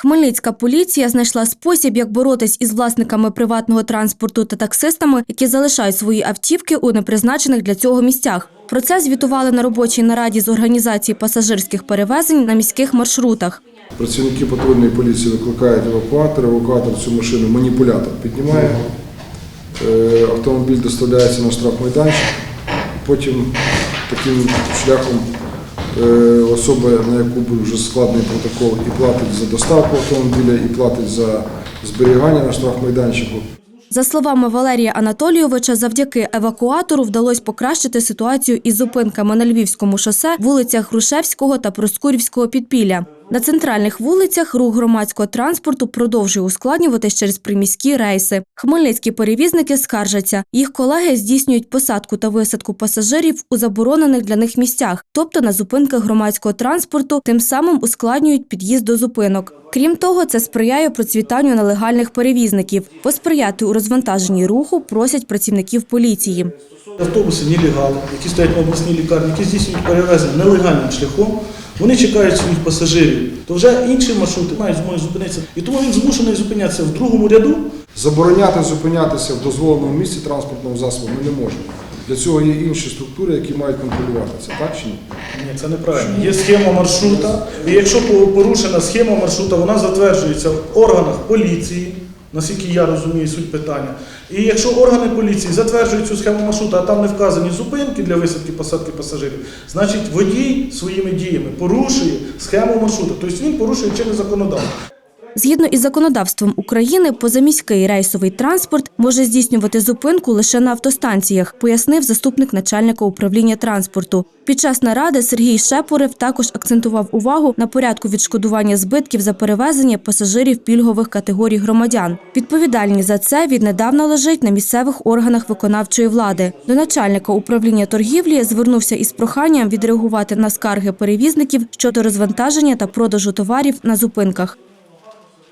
Хмельницька поліція знайшла спосіб, як боротись із власниками приватного транспорту та таксистами, які залишають свої автівки у непризначених для цього місцях. Про це звітували на робочій нараді з організації пасажирських перевезень на міських маршрутах. Працівники патрульної поліції викликають евакуатор, евакуатор цю машину маніпулятор піднімає, Е, автомобіль доставляється на штрафмайданчик, потім таким шляхом особа, на яку був вже складений протокол, і платить за доставку автомобіля, і платить за зберігання на штрафмайданчику. За словами Валерія Анатолійовича, завдяки евакуатору вдалося покращити ситуацію із зупинками на Львівському шосе, вулицях Грушевського та Проскурівського підпілля. На центральних вулицях рух громадського транспорту продовжує ускладнюватись через приміські рейси. Хмельницькі перевізники скаржаться. Їх колеги здійснюють посадку та висадку пасажирів у заборонених для них місцях, тобто на зупинках громадського транспорту, тим самим ускладнюють під'їзд до зупинок. Крім того, це сприяє процвітанню нелегальних перевізників. Посприяти у розвантаженні руху просять працівників поліції. Автобуси нелегали, які стоять на обласній лікарні, які здійснюють перевезення нелегальним шляхом, вони чекають своїх пасажирів, то вже інші маршрути мають змогу зупинитися. І тому він змушений зупинятися в другому ряду. Забороняти зупинятися в дозволеному місці транспортного засобу ми не можемо. Для цього є інші структури, які мають контролювати це, так чи ні? Ні, це неправильно. Є схема маршрута, і якщо порушена схема маршрута, вона затверджується в органах поліції, наскільки я розумію суть питання. І якщо органи поліції затверджують цю схему маршрута, а там не вказані зупинки для висадки посадки пасажирів, значить водій своїми діями порушує схему маршрута. Тобто він порушує чинне законодавство. Згідно із законодавством України, позаміський рейсовий транспорт може здійснювати зупинку лише на автостанціях, пояснив заступник начальника управління транспорту. Під час наради Сергій Шепурев також акцентував увагу на порядку відшкодування збитків за перевезення пасажирів пільгових категорій громадян. Відповідальність за це віднедавна лежить на місцевих органах виконавчої влади. До начальника управління торгівлі звернувся із проханням відреагувати на скарги перевізників щодо розвантаження та продажу товарів на зупинках.